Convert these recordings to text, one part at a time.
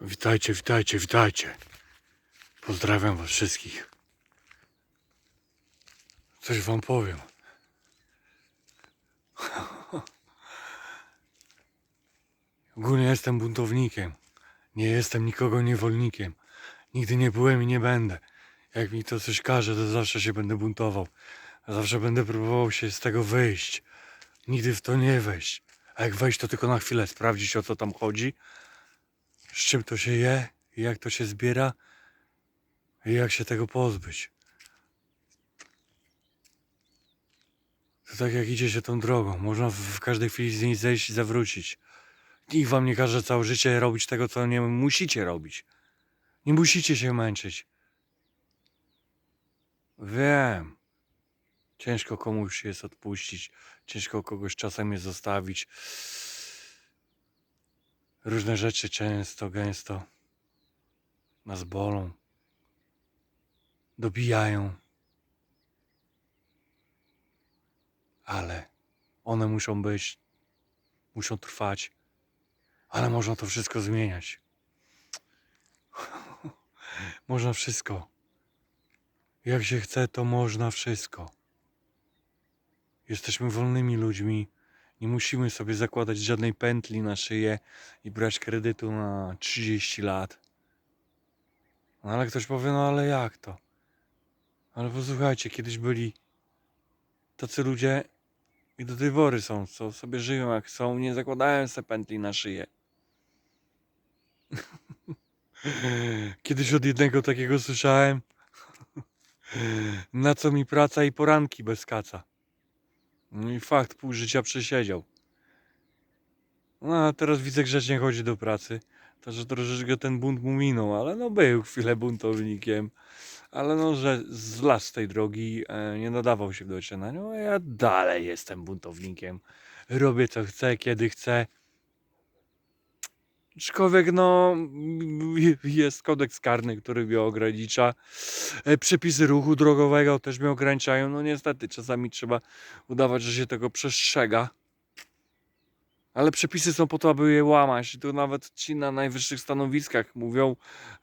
Witajcie, witajcie, witajcie. Pozdrawiam was wszystkich. Coś wam powiem. Ogólnie jestem buntownikiem. Nie jestem nikogo niewolnikiem. Nigdy nie byłem i nie będę. Jak mi to coś każe, to zawsze się będę buntował. Zawsze będę próbował się z tego wyjść. Nigdy w to nie wejść. A jak wejść, to tylko na chwilę sprawdzić o co tam chodzi z czym to się je, jak to się zbiera i jak się tego pozbyć. To tak jak idzie się tą drogą, można w, każdej chwili z niej zejść i zawrócić. Nikt wam nie każe całe życie robić tego, co nie musicie robić. Nie musicie się męczyć. Wiem. Ciężko komuś jest odpuścić, ciężko kogoś czasem jest zostawić. Różne rzeczy często, gęsto nas bolą, dobijają, ale one muszą być, muszą trwać, ale można to wszystko zmieniać. można wszystko. Jak się chce, to można wszystko. Jesteśmy wolnymi ludźmi. Nie musimy sobie zakładać żadnej pętli na szyję i brać kredytu na 30 lat. No ale ktoś powie, no ale jak to? Ale posłuchajcie, kiedyś byli tacy ludzie i do tej pory są, co sobie żyją jak są, nie zakładają sobie pętli na szyję. Kiedyś od jednego takiego słyszałem, na co mi praca i poranki bez kaca. No i fakt, pół życia przesiedział. No a teraz widzę grzecznie chodzi do pracy. Także troszeczkę ten bunt mu minął, ale no był chwilę buntownikiem. Ale no, że zlazł z tej drogi, e, nie nadawał się do cienania. No a ja dalej jestem buntownikiem. Robię co chcę, kiedy chcę. Aczkolwiek no, jest kodeks karny, który mnie ogranicza. E, Przepisy ruchu drogowego też mnie ograniczają. No niestety, czasami trzeba udawać, że się tego przestrzega. Ale przepisy są po to, aby je łamać. I tu nawet ci na najwyższych stanowiskach mówią,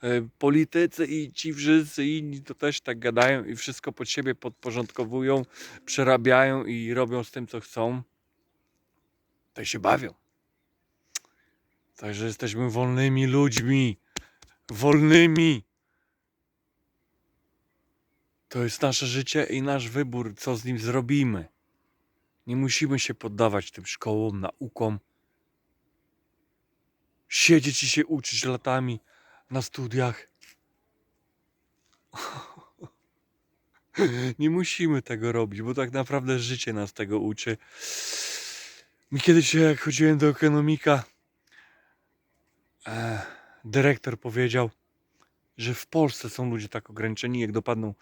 e, politycy i ci wszyscy inni to też tak gadają i wszystko pod siebie podporządkowują, przerabiają i robią z tym, co chcą. To się bawią. Także jesteśmy wolnymi ludźmi. Wolnymi. To jest nasze życie i nasz wybór, co z nim zrobimy. Nie musimy się poddawać tym szkołom, naukom. Siedzieć i się uczyć latami na studiach. Nie musimy tego robić, bo tak naprawdę życie nas tego uczy. Mi kiedyś, jak chodziłem do ekonomika, dyrektor powiedział, że w Polsce są ludzie tak ograniczeni, jak dopadną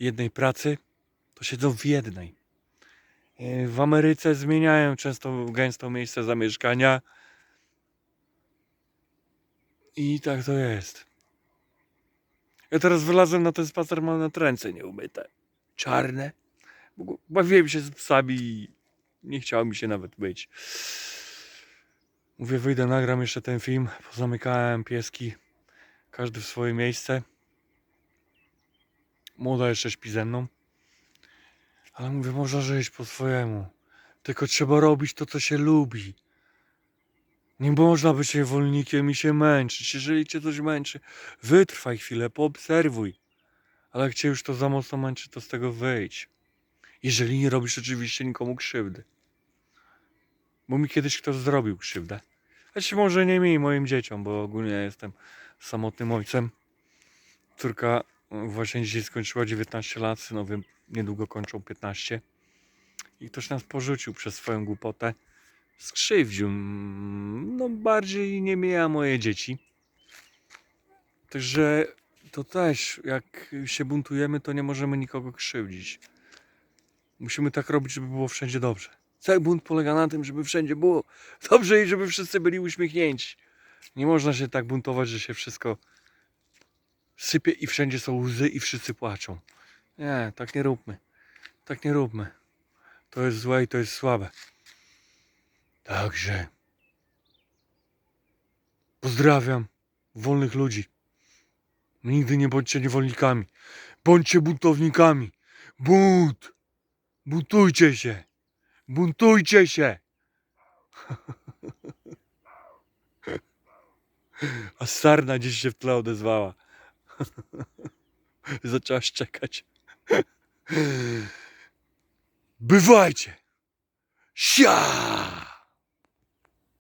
jednej pracy, to siedzą w jednej. E, W Ameryce zmieniają często gęsto miejsce zamieszkania. I tak to jest. Ja teraz wylazłem na ten spacer, mam na ręce nieumyte. Czarne. Bawiłem się z psami i nie chciało mi się nawet być. Mówię, wyjdę, nagram jeszcze ten film. Pozamykałem pieski. Każdy w swoje miejsce. Młoda jeszcze śpi ze mną. Ale mówię, można żyć po swojemu. Tylko trzeba robić to, co się lubi. Nie można być niewolnikiem i się męczyć. Jeżeli cię coś męczy, wytrwaj chwilę, poobserwuj. Ale jak cię już to za mocno męczy, to z tego wyjdź. Jeżeli nie robisz oczywiście nikomu krzywdy. Bo mi kiedyś ktoś zrobił krzywdę. Znaczy może nie mi, moim dzieciom, bo ogólnie jestem samotnym ojcem. Córka właśnie dzisiaj skończyła 19 lat, synowie niedługo kończą 15. I ktoś nas porzucił przez swoją głupotę. Skrzywdził. No bardziej nie mija moje dzieci. Także to też, jak się buntujemy, to nie możemy nikogo krzywdzić. Musimy tak robić, żeby było wszędzie dobrze. Cały bunt polega na tym, żeby wszędzie było dobrze i żeby wszyscy byli uśmiechnięci. Nie można się tak buntować, że się wszystko sypie i wszędzie są łzy i wszyscy płaczą. Nie, tak nie róbmy. Tak nie róbmy. To jest złe i to jest słabe. Także pozdrawiam wolnych ludzi. Nigdy nie bądźcie niewolnikami. Bądźcie buntownikami. Bunt! Buntujcie się! Buntujcie się! A sarna gdzieś się w tle odezwała. Zaczęła szczekać. Bywajcie! Sia!